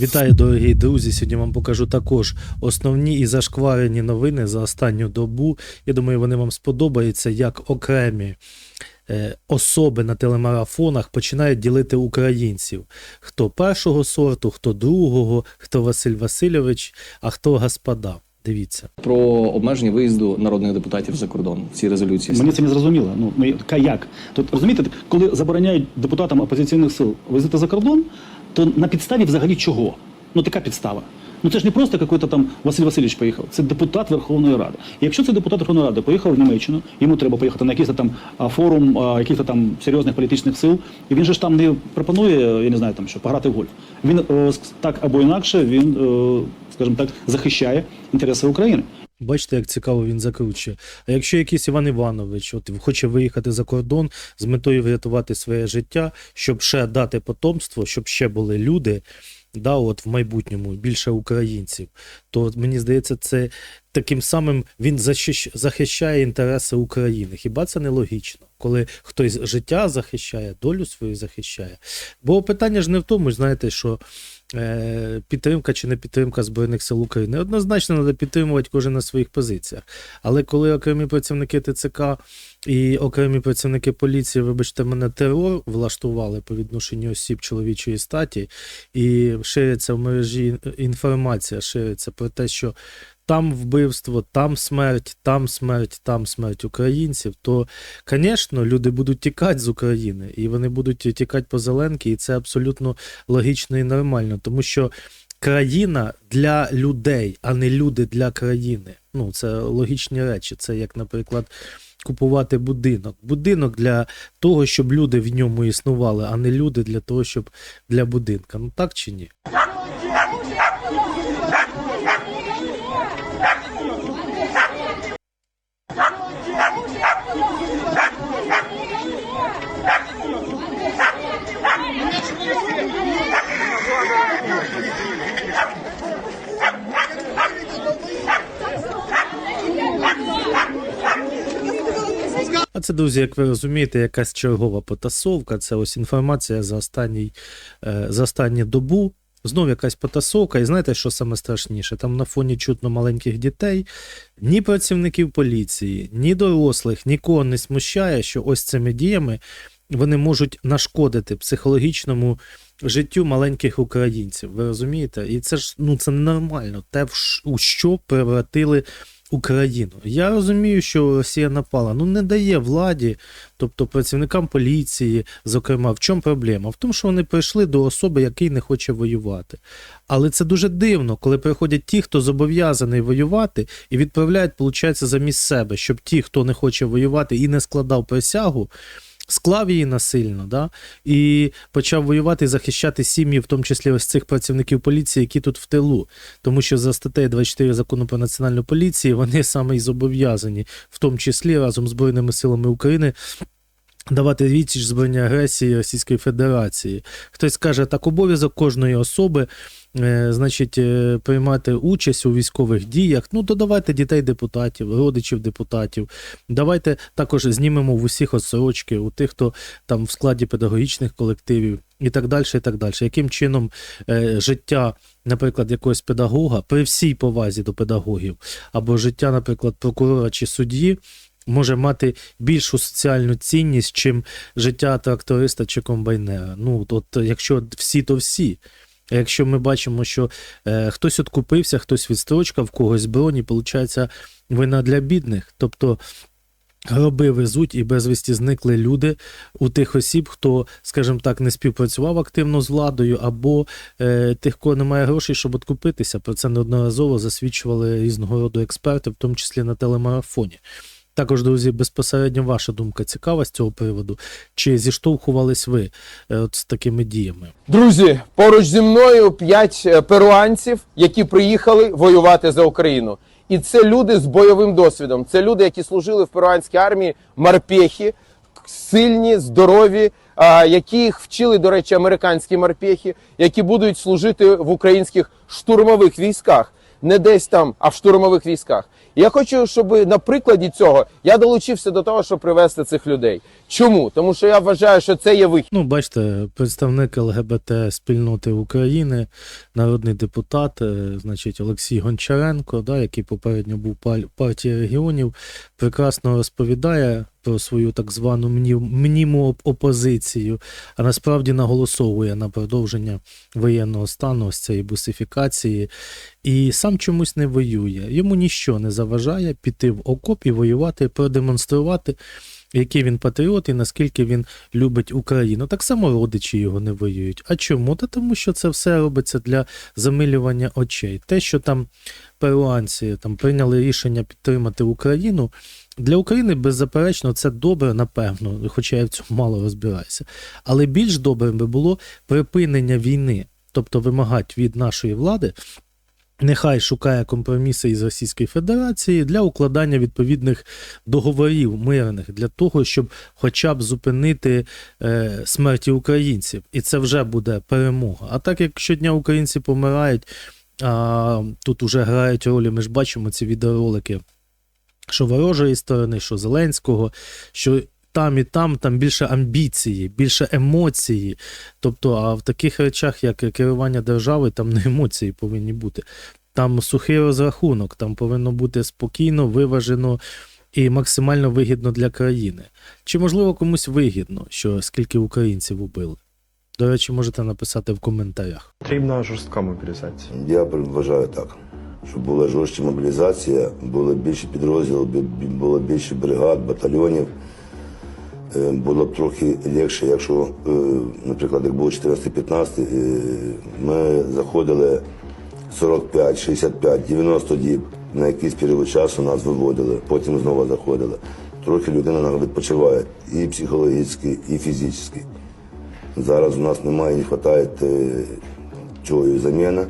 Вітаю, дорогі друзі! Сьогодні вам покажу також основні і зашкварені новини за останню добу. Я думаю, вони вам сподобаються, як окремі е, особи на телемарафонах починають ділити українців. Хто першого сорту, хто другого, хто Василь Васильович, а хто господа. Дивіться. про обмеження виїзду народних депутатів за кордон в цій резолюції. Мені це не зрозуміло. Ну ми як? Тут розумієте, коли забороняють депутатам опозиційних сил виїздити за кордон, то на підставі взагалі чого? Ну така підстава. Ну це ж не просто якийсь там Василь Васильович поїхав, це депутат Верховної Ради. І якщо це депутат Верховної Ради поїхав в Німеччину, йому треба поїхати на якийсь там форум якихось там серйозних політичних сил, і він же ж там не пропонує, я не знаю, там що пограти в гольф. Він е, так або інакше, він, е, скажімо так, захищає інтереси України. Бачите, як цікаво він закручує. А якщо якийсь Іван Іванович от, хоче виїхати за кордон з метою врятувати своє життя, щоб ще дати потомство, щоб ще були люди, да, от в майбутньому більше українців, то мені здається, це таким самим він захищає інтереси України. Хіба це не логічно? Коли хтось життя захищає, долю свою захищає. Бо питання ж не в тому, знаєте, що е, підтримка чи не підтримка Збройних сил України. Однозначно треба підтримувати кожен на своїх позиціях. Але коли окремі працівники ТЦК і окремі працівники поліції, вибачте, мене терор влаштували по відношенню осіб чоловічої статі, і шириться в мережі інформація, шириться про те, що там вбивство, там смерть, там смерть, там смерть українців, то, звісно, люди будуть тікати з України, і вони будуть тікати по зеленки, і це абсолютно логічно і нормально, тому що країна для людей, а не люди для країни. Ну, це логічні речі. Це як, наприклад, купувати будинок. Будинок для того, щоб люди в ньому існували, а не люди для того, щоб для будинка. Ну так чи ні? Це, друзі, як ви розумієте, якась чергова потасовка. Це ось інформація за останній, е, за останню добу. Знов якась потасовка, і знаєте, що саме страшніше? Там на фоні чутно маленьких дітей, ні працівників поліції, ні дорослих, нікого не смущає, що ось цими діями вони можуть нашкодити психологічному життю маленьких українців. Ви розумієте? І це ж ну це ненормально. Те, у що превратили Україну. Я розумію, що Росія напала, ну не дає владі, тобто працівникам поліції, зокрема, в чому проблема? В тому, що вони прийшли до особи, який не хоче воювати. Але це дуже дивно, коли приходять ті, хто зобов'язаний воювати, і відправляють, виходить, замість себе, щоб ті, хто не хоче воювати і не складав присягу. Склав її насильно, да? і почав воювати і захищати сім'ї, в тому числі ось цих працівників поліції, які тут в тилу. Тому що за статтею 24 закону про національну поліцію вони саме і зобов'язані, в тому числі разом з Збройними силами України. Давати відсіч збройній агресії Російської Федерації. Хтось каже, так обов'язок кожної особи, е, значить, е, приймати участь у військових діях. Ну, додавайте дітей депутатів, родичів депутатів. Давайте також знімемо в усіх отсрочки, у тих, хто там в складі педагогічних колективів і так далі. і так далі. Яким чином е, життя, наприклад, якогось педагога, при всій повазі до педагогів, або життя, наприклад, прокурора чи судді, може мати більшу соціальну цінність, чим життя тракториста чи комбайнера. Ну, от якщо всі, то всі. Якщо ми бачимо, що е, хтось откупився, хтось відстрочка, в когось броні, виходить, вина для бідних. Тобто гроби везуть і безвісті зникли люди у тих осіб, хто, скажімо так, не співпрацював активно з владою, або е, тих, кого немає грошей, щоб откупитися. Про це неодноразово засвідчували різного роду експерти, в тому числі на телемарафоні. Також, друзі, безпосередньо ваша думка цікава з цього приводу. Чи зіштовхувались ви е, от з такими діями? Друзі, поруч зі мною п'ять е, перуанців, які приїхали воювати за Україну. І це люди з бойовим досвідом. Це люди, які служили в перуанській армії морпехи, сильні, здорові, яких вчили, до речі, американські морпехи, які будуть служити в українських штурмових військах. Не десь там, а в штурмових військах. Я хочу, щоб на прикладі цього я долучився до того, щоб привести цих людей. Чому? Тому що я вважаю, що це є вихід. Ну, бачите, представник ЛГБТ спільноти України, народний депутат, е, значить, Олексій Гончаренко, да, який попередньо був пар- партії регіонів, прекрасно розповідає про свою так звану мніму опозицію, а насправді наголосовує на продовження воєнного стану, ось цієї бусифікації, і сам чомусь не воює. Йому ніщо не заважає піти в окоп і воювати, продемонструвати який він патріот і наскільки він любить Україну. Так само родичі його не воюють. А чому? Та тому що це все робиться для замилювання очей. Те, що там перуанці там прийняли рішення підтримати Україну. Для України, беззаперечно, це добре, напевно, хоча я в цьому мало розбираюся. Але більш добрим би було припинення війни, тобто вимагати від нашої влади Нехай шукає компроміси із Російської Федерації для укладання відповідних договорів мирних для того, щоб хоча б зупинити е, смерті українців, і це вже буде перемога. А так як щодня українці помирають, а тут уже грають ролі. Ми ж бачимо ці відеоролики, що ворожої сторони, що Зеленського, що. Там і там, там більше амбіції, більше емоції. Тобто, а в таких речах, як керування держави, там не емоції повинні бути. Там сухий розрахунок, там повинно бути спокійно, виважено і максимально вигідно для країни. Чи можливо комусь вигідно, що скільки українців убили? До речі, можете написати в коментарях. Потрібна жорстка мобілізація. Я вважаю так, щоб була жорстча мобілізація, було більше підрозділів, було більше бригад, батальйонів. Е, Було б трохи легше, якщо, е, наприклад, як було 14-15, е, ми заходили 45, 65, 90 діб, на якийсь період часу нас виводили, потім знову заходили. Трохи людина відпочиває і психологічно, і фізично. Зараз у нас немає, не вистачає чого і заміни,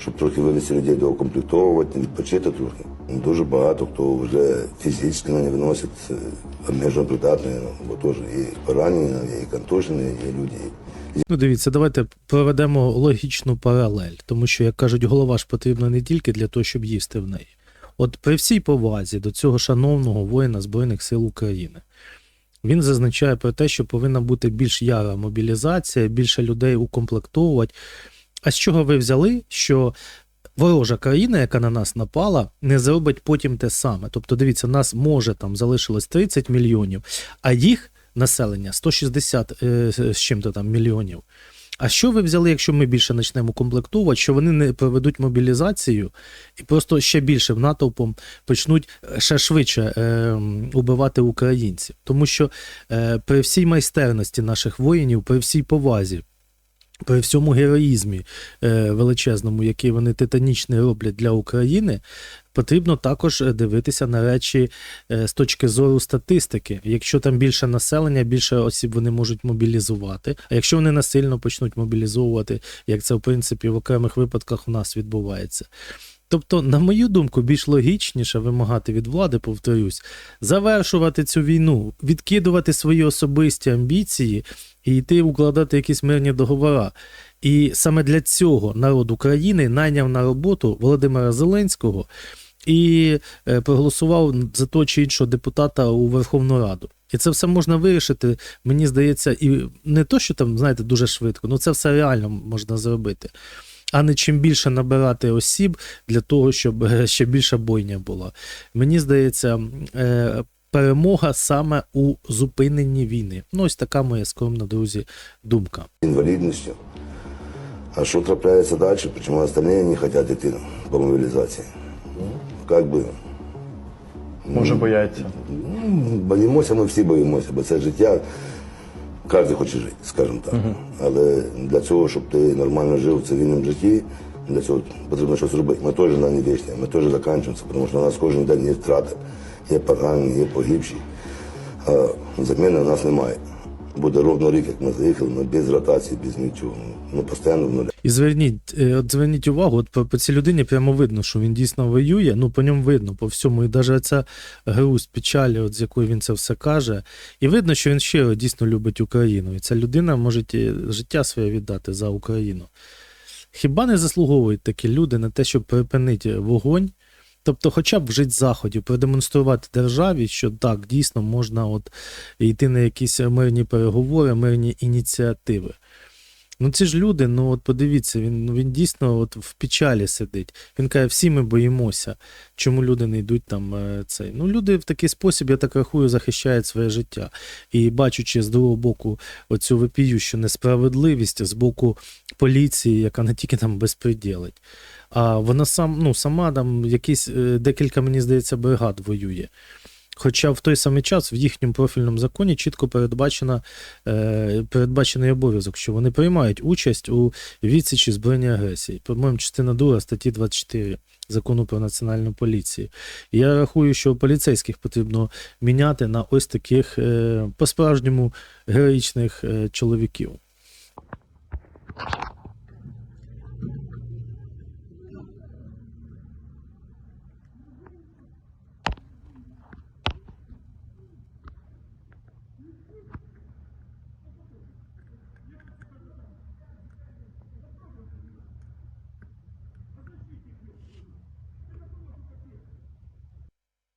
щоб трохи вивести людей доукомплектовувати, відпочити трохи. Дуже багато хто вже фізично не виносить е, обмежено придатні, ну, бо теж і поранені, і контужені, і люди. Ну, дивіться, давайте проведемо логічну паралель, тому що, як кажуть, голова ж потрібна не тільки для того, щоб їсти в неї. От при всій повазі до цього шановного воїна Збройних сил України. Він зазначає про те, що повинна бути більш яра мобілізація, більше людей укомплектовувати. А з чого ви взяли, що ворожа країна, яка на нас напала, не зробить потім те саме? Тобто, дивіться, нас може там залишилось 30 мільйонів, а їх населення 160 е, з чим-то там мільйонів. А що ви взяли, якщо ми більше почнемо комплектувати, що вони не проведуть мобілізацію і просто ще більше натовпом почнуть е, ще швидше е, убивати українців? Тому що е, при всій майстерності наших воїнів, при всій повазі, при всьому героїзмі е, величезному, який вони титанічний роблять для України, потрібно також е, дивитися на речі е, з точки зору статистики. Якщо там більше населення, більше осіб вони можуть мобілізувати. А якщо вони насильно почнуть мобілізовувати, як це в принципі в окремих випадках у нас відбувається. Тобто, на мою думку, більш логічніше вимагати від влади, повторюсь, завершувати цю війну, відкидувати свої особисті амбіції і йти укладати якісь мирні договори. І саме для цього народ України найняв на роботу Володимира Зеленського і е, проголосував за того чи іншого депутата у Верховну Раду. І це все можна вирішити, мені здається, і не то, що там, знаєте, дуже швидко, ну це все реально можна зробити. А не чим більше набирати осіб для того, щоб е, ще більша бойня була. Мені здається, е, перемога саме у зупиненні війни. Ну, ось така моя скромна, друзі, думка. інвалідністю. А що трапляється далі? Чому остальні не хочуть йти по мобілізації? Как би, Може бояться. ну, боїмося, ми всі боїмося, бо це життя. Кожен хоче жити, скажімо так. Але для цього, щоб ти нормально жив в цивільному житті, для цього потрібно щось робити. Ми теж на вічні, ми теж закінчуємося, тому що у нас кожен день є втрати, є поранені, є погибші. А заміни у нас немає. Буде ровно рік, як ми заїхали, але без ротації, без нічого. Ну, постійно в нуля. І зверніть, е, от зверніть увагу, от по, по цій людині прямо видно, що він дійсно воює. Ну, по ньому видно, по всьому. І навіть ця грусть, печалі, от з якою він це все каже. І видно, що він щиро дійсно любить Україну. І ця людина може життя своє віддати за Україну. Хіба не заслуговують такі люди на те, щоб припинити вогонь Тобто, хоча б вжити заходів, продемонструвати державі, що так, дійсно можна от йти на якісь мирні переговори, мирні ініціативи. Ну ці ж люди, ну от подивіться, він, ну, він дійсно от в печалі сидить. Він каже, всі ми боїмося, чому люди не йдуть там е, цей. Ну, люди в такий спосіб, я так рахую, захищають своє життя. І бачучи з другого боку оцю випіющу несправедливість з боку поліції, яка не тільки там безпреділить, а вона сам, ну, сама там якісь е, декілька, мені здається, бригад воює. Хоча в той самий час в їхньому профільному законі чітко передбачена, е, передбачений обов'язок, що вони приймають участь у відсічі збройної агресії. По-моєму, частина 2 статті 24 закону про національну поліцію. Я рахую, що поліцейських потрібно міняти на ось таких е, по-справжньому героїчних е, чоловіків.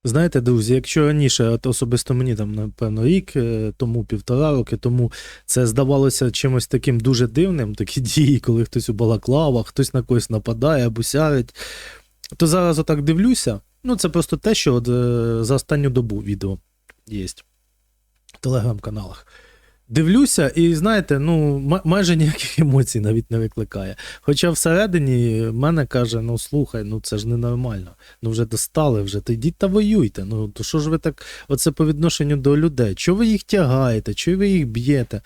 Знаєте, друзі, якщо раніше, от особисто мені там, напевно, рік е, тому, півтора роки тому, це здавалося чимось таким дуже дивним, такі дії, коли хтось у балаклавах, хтось на когось нападає або сярить, то зараз отак дивлюся. Ну, це просто те, що от, е, за останню добу відео є в телеграм-каналах. Дивлюся, і знаєте, ну ма- майже ніяких емоцій навіть не викликає. Хоча всередині мене каже: ну слухай, ну це ж ненормально. Ну вже достали, вже то йдіть та воюйте. Ну то що ж ви так, оце по відношенню до людей? Чого ви їх тягаєте? Чого ви їх б'єте?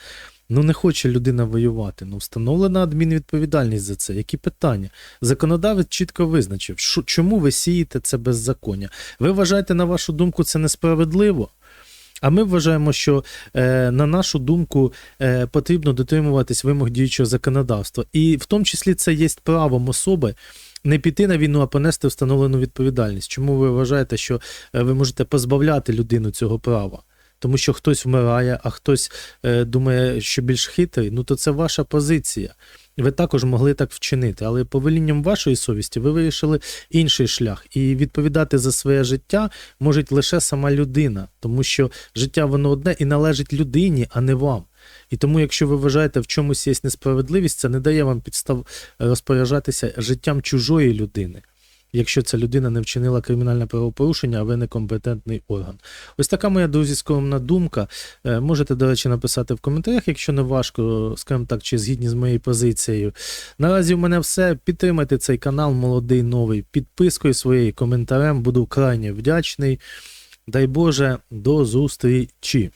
Ну не хоче людина воювати. Ну встановлена адмінвідповідальність за це. Які питання? Законодавець чітко визначив, що, чому ви сієте це беззаконня. Ви вважаєте, на вашу думку, це несправедливо? А ми вважаємо, що е, на нашу думку е, потрібно дотримуватись вимог діючого законодавства. І в тому числі це є правом особи не піти на війну, а понести встановлену відповідальність. Чому ви вважаєте, що е, ви можете позбавляти людину цього права? Тому що хтось вмирає, а хтось е, думає, що більш хитрий, ну то це ваша позиція. Ви також могли так вчинити, але повелінням вашої совісті ви вирішили інший шлях. І відповідати за своє життя може лише сама людина, тому що життя воно одне і належить людині, а не вам. І тому, якщо ви вважаєте, в чомусь є несправедливість, це не дає вам підстав розпоряджатися життям чужої людини. Якщо ця людина не вчинила кримінальне правопорушення, а ви некомпетентний орган. Ось така моя друзі скромна думка. Е, Можете, до речі, написати в коментарях, якщо не важко, скажімо так, чи згідні з моєю позицією. Наразі в мене все. Підтримайте цей канал молодий новий підпискою своєю, коментарем. Буду крайне вдячний. Дай Боже, до зустрічі!